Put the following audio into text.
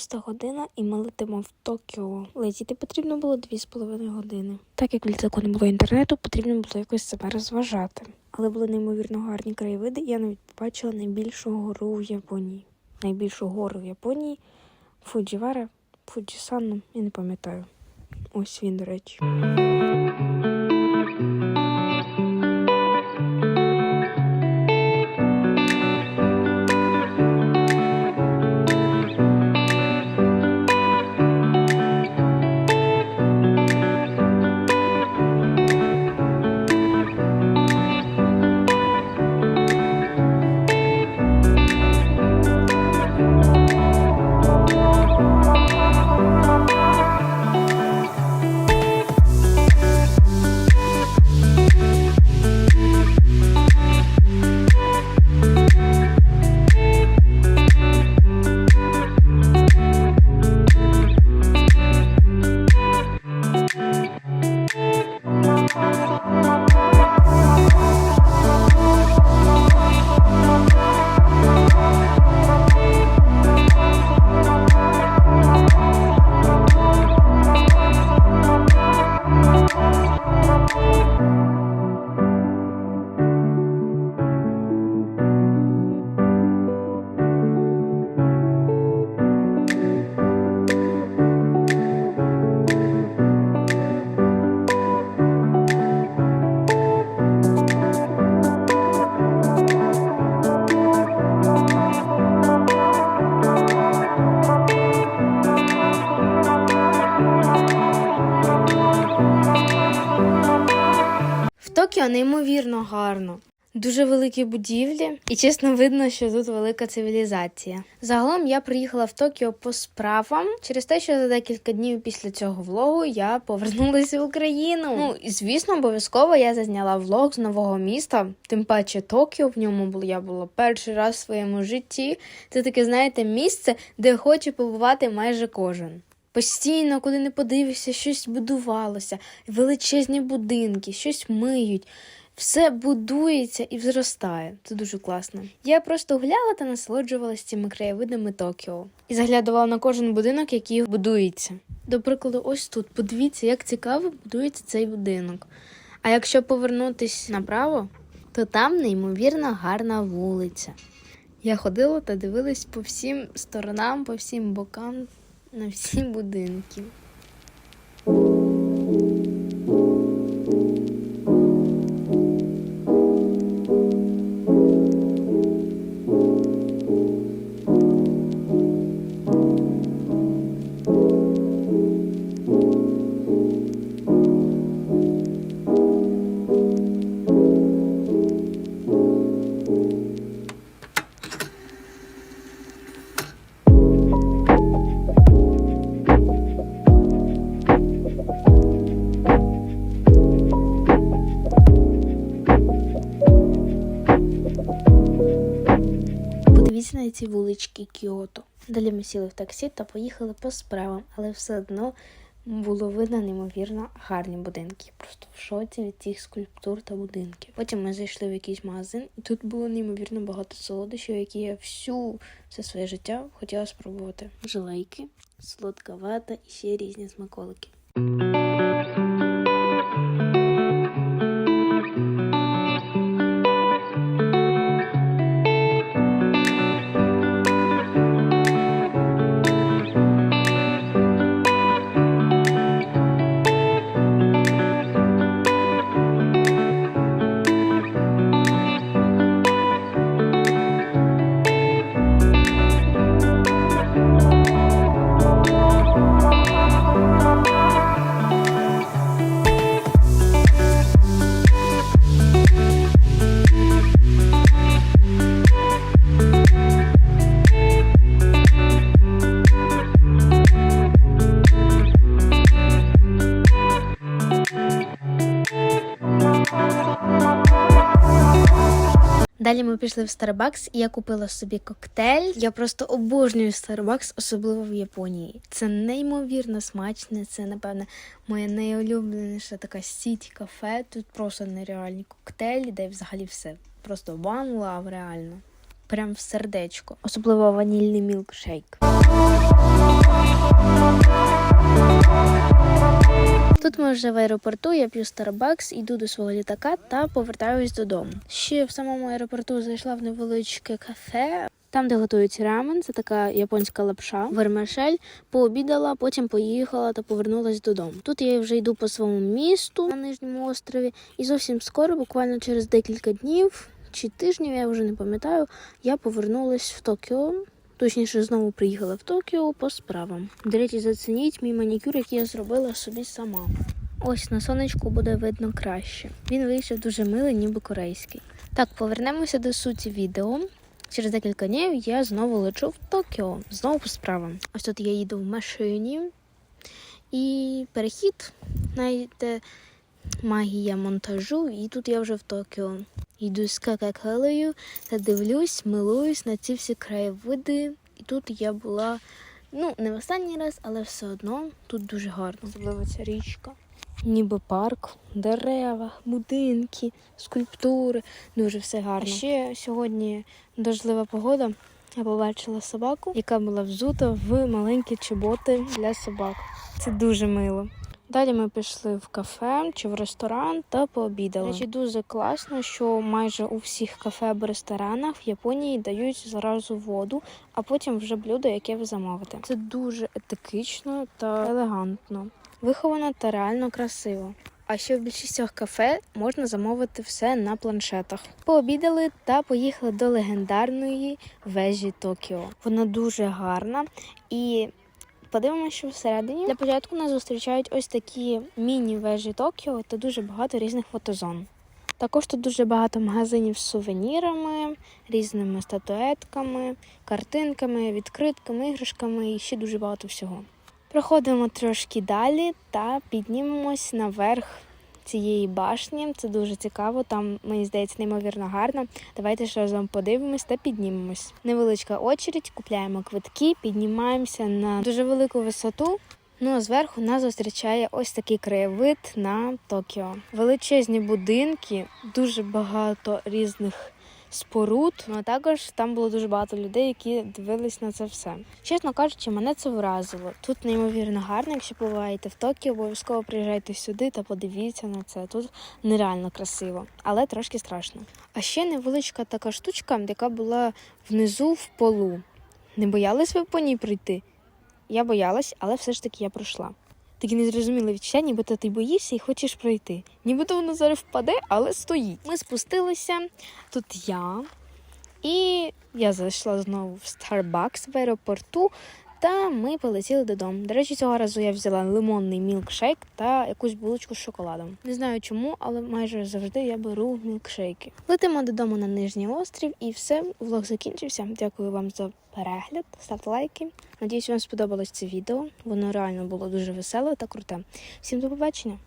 шоста година, і ми летимо в Токіо. Летіти потрібно було дві з половиною години. Так як в літаку не було інтернету, потрібно було якось себе розважати. Але були неймовірно гарні краєвиди, я навіть побачила найбільшу гору в Японії. Найбільшу гору в Японії Фуджівара, Фуджісану, я не пам'ятаю. Ось він, до речі. Токіо неймовірно гарно. Дуже великі будівлі, і чесно видно, що тут велика цивілізація. Загалом я приїхала в Токіо по справам через те, що за декілька днів після цього влогу я повернулася в Україну. Ну і звісно, обов'язково я зазняла влог з нового міста. Тим паче Токіо в ньому була я була перший раз в своєму житті. Це таке, знаєте, місце, де хоче побувати майже кожен. Постійно, куди не подивишся, щось будувалося, величезні будинки, щось миють. Все будується і зростає. Це дуже класно. Я просто гуляла та насолоджувалася цими краєвидами Токіо і заглядувала на кожен будинок, який будується. До прикладу, ось тут. Подивіться, як цікаво будується цей будинок. А якщо повернутись направо, то там неймовірно гарна вулиця. Я ходила та дивилась по всім сторонам, по всім бокам на всі будинки. Подивіться ці вулички Кіото. Далі ми сіли в таксі та поїхали по справам, але все одно було видно неймовірно гарні будинки. Просто в шоці від цих скульптур та будинків. Потім ми зайшли в якийсь магазин, і тут було неймовірно багато солодощів, які я всю все своє життя хотіла спробувати. Желейки, солодка вата і ще різні смаколики. Далі ми пішли в Starbucks, і я купила собі коктейль. Я просто обожнюю Starbucks, особливо в Японії. Це неймовірно смачне. Це, напевне, моя найулюбленіша така сіть кафе. Тут просто нереальні коктейлі, де взагалі все. Просто one love, реально. прям в сердечко, особливо ванільний мілкшейк. Тут ми вже в аеропорту, я п'ю Starbucks, йду до свого літака та повертаюсь додому. Ще в самому аеропорту зайшла в невеличке кафе. Там, де готують рамен, це така японська лапша, вермишель, пообідала, потім поїхала та повернулась додому. Тут я вже йду по своєму місту на нижньому острові, і зовсім скоро, буквально через декілька днів чи тижнів, я вже не пам'ятаю, я повернулась в Токіо. Точніше, знову приїхала в Токіо по справам. До речі, зацініть мій манікюр, який я зробила собі сама. Ось на сонечку буде видно краще. Він вийшов дуже милий, ніби корейський. Так, повернемося до суті відео. Через декілька днів я знову лечу в Токіо, знову по справам. Ось тут я їду в машині. І перехід, знаєте, магія монтажу, і тут я вже в Токіо. Йду з какакалею та дивлюсь, милуюсь на ці всі краєвиди. І тут я була, ну, не в останній раз, але все одно тут дуже гарно. Особливо ця річка. Ніби парк, дерева, будинки, скульптури. Дуже все гарно. А ще сьогодні дождлива погода. Я побачила собаку, яка була взута в маленькі чоботи для собак. Це дуже мило. Далі ми пішли в кафе чи в ресторан та пообідали. Речі, дуже класно, що майже у всіх кафе або ресторанах в Японії дають зразу воду, а потім вже блюдо, яке ви замовите. Це дуже етикично та елегантно, виховано та реально красиво. А ще в більшістях кафе можна замовити все на планшетах. Пообідали та поїхали до легендарної вежі Токіо. Вона дуже гарна і Подивимося, що всередині. Для початку нас зустрічають ось такі міні-вежі Токіо та дуже багато різних фотозон. Також тут дуже багато магазинів з сувенірами, різними статуетками, картинками, відкритками, іграшками і ще дуже багато всього. Проходимо трошки далі та піднімемось наверх цієї башні. Це дуже цікаво. Там мені здається неймовірно гарно. Давайте ж разом подивимось та піднімемось. Невеличка очередь, купляємо квитки, піднімаємося на дуже велику висоту. Ну а зверху нас зустрічає ось такий краєвид на Токіо. Величезні будинки, дуже багато різних споруд. Ну також там було дуже багато людей, які дивились на це все. Чесно кажучи, мене це вразило. Тут неймовірно гарно. Якщо буваєте в Токіо, обов'язково приїжджайте сюди та подивіться на це. Тут нереально красиво, але трошки страшно. А ще невеличка така штучка, яка була внизу в полу. Не боялись ви по ній прийти? Я боялась, але все ж таки я пройшла. Такі незрозуміле відчуття, нібито ти боїшся і хочеш пройти. Нібито воно зараз впаде, але стоїть. Ми спустилися. Тут я. І я зайшла знову в Starbucks в аеропорту, та ми полетіли додому. До речі, цього разу я взяла лимонний мілкшейк та якусь булочку з шоколадом. Не знаю чому, але майже завжди я беру мілкшейки. Летимо додому на нижній острів, і все, влог закінчився. Дякую вам за перегляд, ставте лайки. Надіюсь, вам сподобалось це відео. Воно реально було дуже веселе та круте. Всім до побачення!